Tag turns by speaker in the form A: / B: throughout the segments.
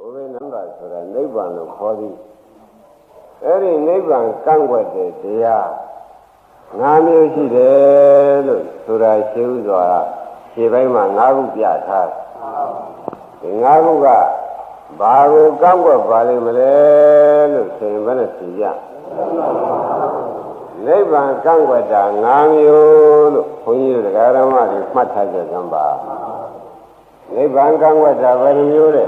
A: ဘုရားနန္ဒဆိုတာနိဗ္ဗာန်လို့ခေါ်သည်အဲ့ဒီနိဗ္ဗာန်ကန့်ွက်တဲ့တရားငါးမျိုးရှိတယ်လို့ဆိုတာရှင်းဥစွာခြေပိုင်းမှာ၅ခုပြထားဒီ၅ခုကဘာကိုကန့်ွက်ပါလိမ့်မလဲလို့ဆိုရင်ဘယ်နဲ့ဖြေကြနိဗ္ဗာန်ကန့်ွက်တာ၅မျိုးလို့ဘုန်းကြီးတို့ဓမ္မတွေမှတ်ထားကြကြပါ နိဗ္ဗာန်ကန့်ွက်တာဘယ်လိုမျိုးလဲ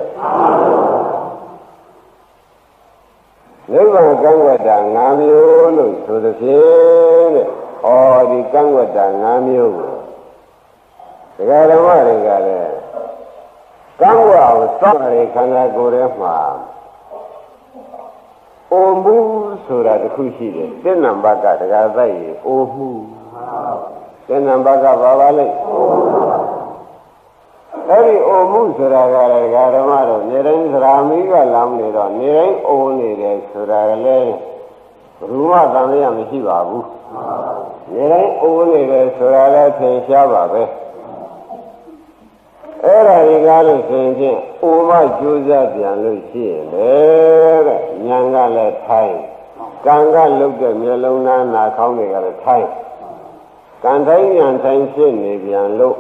A: နိဗ္ဗာန်ကန့်ွက်တာ၅မျိုးလို့ဆိုသဖြင့်တဲ့ဩဒီကန့်ွက်တာ၅မျိုးကိုဒကာဓမ္မတွေကလည်းကန့်ွက်အောင်စောင့်ရခန္ဓာကိုယ်ထဲမှာအိုမှုဆိုတာတစ်ခုရှိတယ်တဏ္ဏဘကဒကာသက်ရေအိုမှုတဏ္ဏဘကဘာပါလဲ အဲ့ဒီအိုမှုဆိုတာကလည်းဒကာဓမ္မတို့နေတိုင်းသရာမီးကလောင်းနေတော့နေတိုင်းအိုနေတယ်ဆိုတာကလည်းဘယ်သူမှသံသယမရှိပါဘူးနေတိုင်းအိုနေတယ်ဆိုတာလည်းသင်ရှားပါပဲအဲ့ဒါဒီကားလို့ဆိုရင်ဖြင့်အိုမကြိုးစားပြန်လို့ရှိရင်လေတဲ့ဉာဏ်ကလည်းထိုင်ကံကလုတ်တဲ့မျက်လုံးသားနာခေါင်းတွေကလည်းထိုင်ကံတိုင်းဉာဏ်ထိုင်ဖြစ်နေပြန်လို့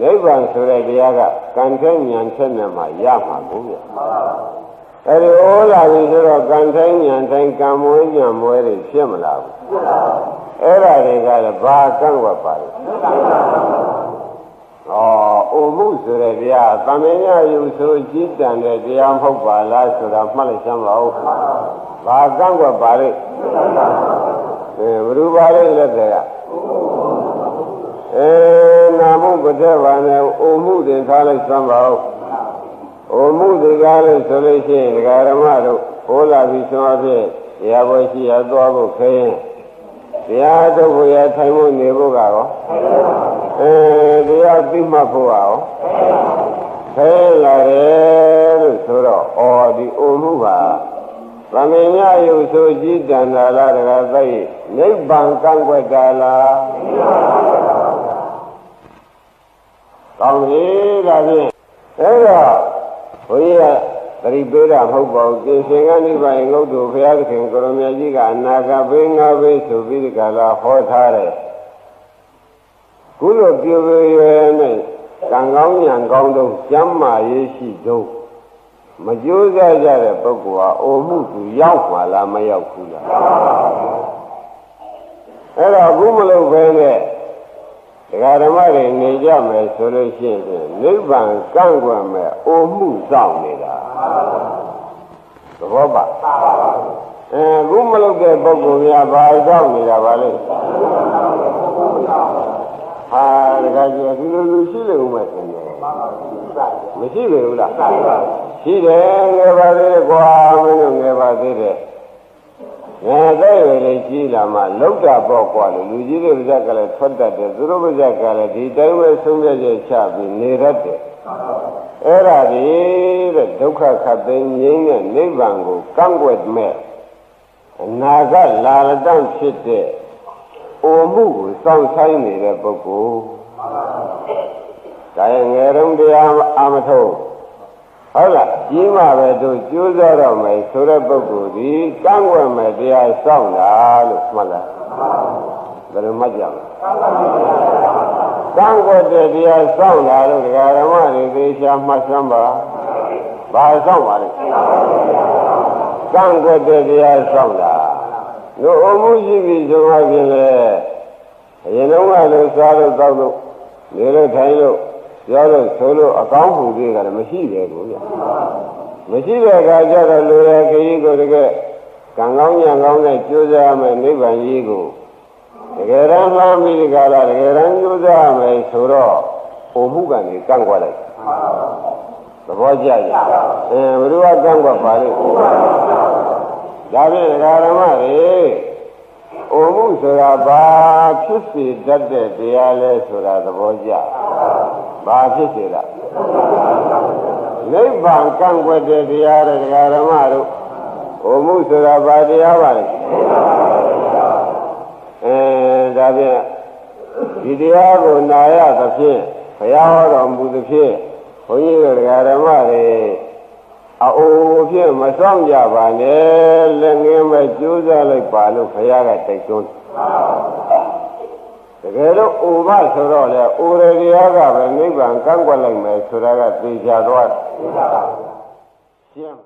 A: နိဗ္ဗာန်ဆိုတဲ့တရားကကံထိုင်ဉာဏ်ဖြစ်နေမှရမှာကိုဗျအဲဒီဩလာပြီဆိုတော့ကံထိုင်ဉာဏ်ထိုင်ကံမွေးဉာဏ်မွေးတွေဖြစ်မလားဘူးအဲ့ဒါတွေကလည်းဘာကန့်ဝတ်ပါလဲဩအိုမှုဆိုတဲ့တရားတမင်ရယူဆိုကြည်တန်တဲ့တရားမဟုတ်ပါလားဆိုတာမှတ်လိုက်စမ်းပါဦးဘာကန့်ကွက်ပါလဲအဲဘ누구ပါလဲလက်တွေကအဲ နာမှုပဋ္ဌဘာနဲ့အိုမှုတွေထားလိုက်စမ်းပါဦးအိုမှုတွေကားလို့ဆိုလို့ရှိရင်ဒကာရမတို့ဟောလာပြီးဆိုအဖြစ်တရားပွဲရှိရသွားဖို့ခရင်တရားထုတ်ဖို့ရထိုင်ဖို့နေဖို့ကရောအဲတရားသိမှတ်ဖို့ရောခဲလာတယ်လို့ဆိုတော့အော်ဒီအိုမှုပါဗမေညယုဆိုကြည်တန်တာလားတကားသိနိဗ္ဗာန်ကန့်ွက်တာလား ကောင်းပြီဒါဖြင့်အဲ့တော့ဘုရားကသတိပေးတာမဟုတ်ပါဘူးကိရှင်ကနိဗ္ဗာန်ငုတ်တို့ဘုရားသခင်ကိုရမကြီးကအနာဂတ်ဘေးငါဘေးဆိုပြီးဒီကလာဟောထားတယ်ခုလိုပြုပြရွယ်နဲ့ကံကောင်းဉာဏ်ကောင်းတော့ကျမ်းမာရေးရှိတော့မကြိုးစားကြတဲ့ပုဂ္ဂိုလ်ဟာအိုမှုသူရောက်ပါလားမရောက်ဘူးလားအဲ့တော့အခုမလုပ်ဘဲနဲ့ ဒကာဓမ္မတွေနေကြမယ်ဆိုလို့ရှိရင်နိဗ္ဗာန်ကန့်ကွက်မဲ့အိုမှုစောင့်နေတာသဘောပါအဲအခုမလုပ်တဲ့ပုဂ္ဂိုလ်များဘာစောင့်နေတာပါလဲဟာဒကာကြီးဒီလိုလူရှိလို့မှသင်တယ်မရှိပေဘူးလားရှိတယ်ငယ်ပါသေးတယ်ကွာမင်းတို့ငယ်ပါသေးတယ် ငယ်တဲ့ရွယ်လေးကြီးလာမှလောက်တာပေါ့ကွာလို့လူကြီးတွေပါဇက်ကလည်းထွက်တတ်တယ်သူတို့ပါဇက်ကလည်းဒီတိုင်းပဲဆုံးဖြတ်ချက်ချပြီးနေတတ်တယ်အဲ့ဒါဒီတဲ့ဒုက္ခခတ်သိငြိမ်းတဲ့နိဗ္ဗာန်ကိုကန့်ကွက်မဲ့အနာကလာလတန့်ဖြစ်တဲ့အိုမှုကိုစောင့်ဆိုင်နေတဲ့ပုဂ္ဂိုလ်ဒါရင်ငယ်တုန်းတရားအာမထုတ် ဟုတ်လားကြီးမှပဲတို့ကျိုးစားတော့မယ်ဆိုတဲ့ပုဂ္ဂိုလ်ဒီကန့်ွက်မယ်တရားစောင့်တာလို့မှတ်လားဘယ်လိုမှတ်ကြမလဲကန့်ွက်တဲ့တရားစောင့်တာလို့ဒကာဓမ္မတွေသေချာမှတ်စမ်းပါဘာစောင့်ပါလဲကန့်ွက်တဲ့တရားစောင့်တာတို့အမှုရှိပြီဆိုမှပြင်လေအရင်တော့ကလည်းစားလို့တောက်လို့နေလို့ထိုင်လို့ ပြောလို့ဆိုလို့အကောင်းမှုတွေကလည်းမရှိတယ်ကိုဗျမရှိတဲ့အခါကျတော့လူရဲ့ခရီးကိုတကယ်ကံကောင်းညံကောင်းနဲ့ကြိုးစားမယ်နိဗ္ဗာန်ကြီးကိုတကယ်တမ်းမှမိဒီကလာတကယ်တမ်းကြိုးစားမယ်ဆိုတော့ဟိုမှုကနေကန့်ကွက်လိုက်သဘောကျရဲ့အဲဘယ်သူကကန့်ကွက်ပါလိမ့်ဒါဖြင့်ဒကာရမတွေအိုမှုဆိုတာဘာဖြစ်စေတတ်တဲ့တရားလဲဆိုတာသဘောကျ ဘာဖြစ်စေတာနိဗ္ဗာန်ကန့်ကွက်တဲ့တရားတဲ့ဒကာရမတို့အိုမှုဆိုတာဘာတရားပါလဲအဲဒါဖြင့်ဒီတရားကိုနာရသဖြင့်ဘုရားဟောတော်မူသဖြင့်ဘုန်းကြီးတို့ဒကာရမတွေအိုးဖြင့်မဆောင်ကြပါနဲ့လက်ငင်းပဲကြိုးစားလိုက်ပါလို့ဘုရားကတိုက်တွန်း တကယ်တော့ဥပဆိုတော့လေဥရတရားကပဲနိဗ္ဗာန်ကန့်ကွက်လိုက်မယ်ဆိုတာကသိကြတော့ရှင်း